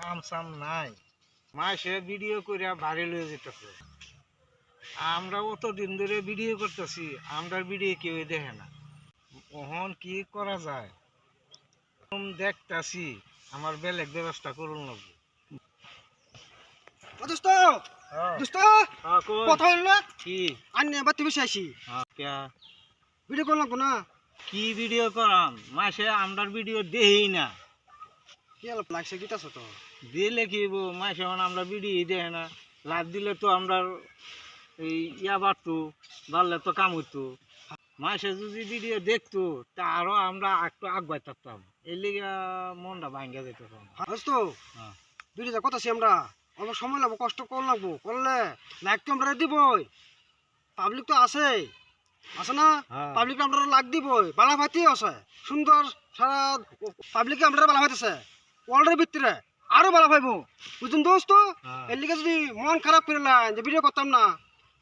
কাম সাম নাই। মাসে ভিডিও করে বাড়ি লয়ে যেতেছে আমরা অত দিন ধরে ভিডিও করতেছি আমরা ভিডিও কেউ দেখে না। ওহন কি করা যায়? দেখতাছি আমার বেলেগ ব্যবস্থা করুন লাগবে। হ্যাঁ, হ্যাঁ? কথা কি? আইছি। হ্যাঁ, ভিডিও করলাম না? কি ভিডিও করাম? মাসে আমরার ভিডিও দেই না। লাগছে তো? দিলে কি মাসে আমরা ভিডিও দেয় না লাভ দিলে তো আমরা এই ইয়া বাড়তো বাড়লে তো কাম হইতো। মাসে যদি ভিডিও দেখতো তা আরও আমরা একটু আগুয়াই থাকতাম। এর লিগে মনটা ভাঙ্গা যেত দোস্ত হ্যাঁ। ভিডিও কথা আমরা? অনেক সময় লাগবো কষ্ট কর লাগবো করলে লাইক তো আমরা দিবই পাবলিক তো আছে। আছে না? হ্যাঁ। পাবলিক আমরা লাগ দিবই বালা ভাইতেই আছে। সুন্দর সারা পাবলিকে আমরা বালা ভাইতেছে ওয়ার্ল্ডের ভিতরে আরও বালা ভাইবো বুঝুন দোস্ত? হ্যাঁ। এর লিগে যদি মন খারাপ করে লাইন যে ভিডিও করতাম না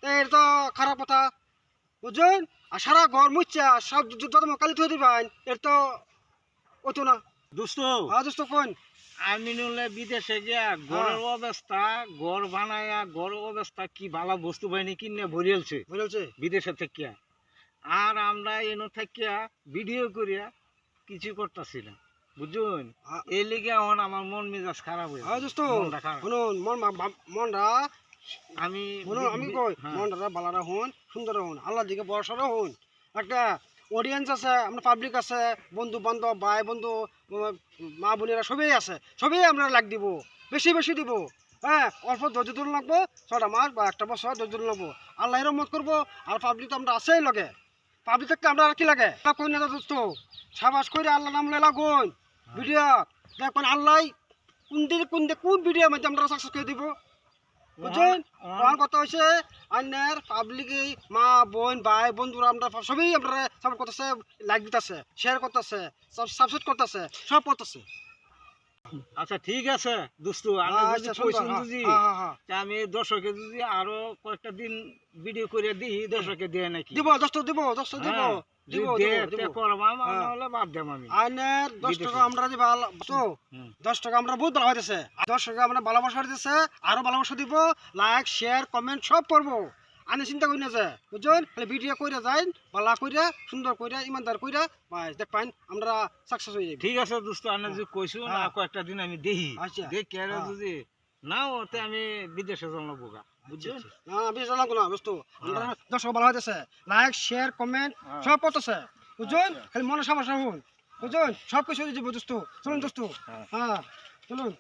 এর তো খারাপ কথা। বুঝছেন? আর সারা ঘর মুচ্ছা সব যত কালি থয়ে দিবেন এর তো হতো না। দোস্ত। হ্যাঁ দোস্ত কোন? আমি নলে বিদেশে গিয়া ঘরের অবস্থা ঘর বানায়া ঘর অবস্থা কি ভালো বস্তু বাহিনী কিনে ভরিয়েছে বলেছে বিদেশে থাকিয়া। আর আমরা এনো থাকিয়া ভিডিও করিয়া কিছু করতেছি না বুঝুন। এই লিগে এখন আমার মন মেজাজ খারাপ হয়ে হ্যাঁ দোস্ত শুনুন মন মা- মা- আমি শুনুন আমি কই? হ্যাঁ। মনটা বালারা হন সুন্দর হন আল্লাহ দিকে বর্ষারও হন একটা অডিয়েন্স আছে আমরা পাবলিক আছে বন্ধু বান্ধব ভাই বন্ধু মা বোনেরা সবই আছে সবই আমরা লাগ দিব বেশি বেশি দিব। হ্যাঁ অল্প ধৈর্য ধরুন লাগবো ছটা মাস বা একটা বছর ধৈর্য ধরুন লাগবো। আল্লাহ রহমত করব আর পাবলিক তো আমরা আছেই লগে। পাবলিক থাকতে আমরা আর কি লাগে? তা কই না দোস্ত। সাবাস করে আল্লাহ নাম লেলা ভিডিও দেখুন আল্লাহ কোন দিকে কোন দিকে কোন ভিডিও মধ্যে আমরা সাকসেস করে দিব? বুঝছেন? হ্যাঁ। আমার কথা হচ্ছে আন্যার পাবলিকে মা বোন ভাই বন্ধুরা আমরা সবই আমরা সাপোর্ট করতেছে লাইক দিতেছে শেয়ার করতেছে সাবস্ক্রাইব করতেছে সব করতেছে। আচ্ছা ঠিক আছে দোস্তু আমি আচ্ছা হ্যাঁ, হ্যাঁ, হ্যাঁ। দর্শকে যদি আরও কয়েকটা দিন ভিডিও করে দিই দর্শকে দিয়ে নাকি? দিব দশ দিব দশ দিব। হ্যাঁ, আর ভালোবাসা দিব লাইক শেয়ার কমেন্ট সব করব। চিন্তা করি না যে বুঝছেন? ভিডিও কইরা যাই ভালো কইরা সুন্দর কইরা ইমানদার কইরা ভাই দেখ পাইন আমরা সাকসেস হয়ে যাই ঠিক আছে দোস্ত আমি যদি কইছো না হ্যাঁ। কয়েকটা দিন আমি দেখি আচ্ছা। দেখি আর হ্যাঁ। যদি না আমি বিদেশে জন্ম বোকা বুঝছেন? না বেশ জানাব না বুঝতো আমরা দর্শক ভালো হইতেছে। লাইক শেয়ার কমেন্ট হ্যাঁ। সব করতেছে বুঝছেন। খালি মনে সমস্যা হুন বুঝছেন? সব কিছু চলুন দোস্ত। হ্যাঁ। হ্যাঁ চলুন।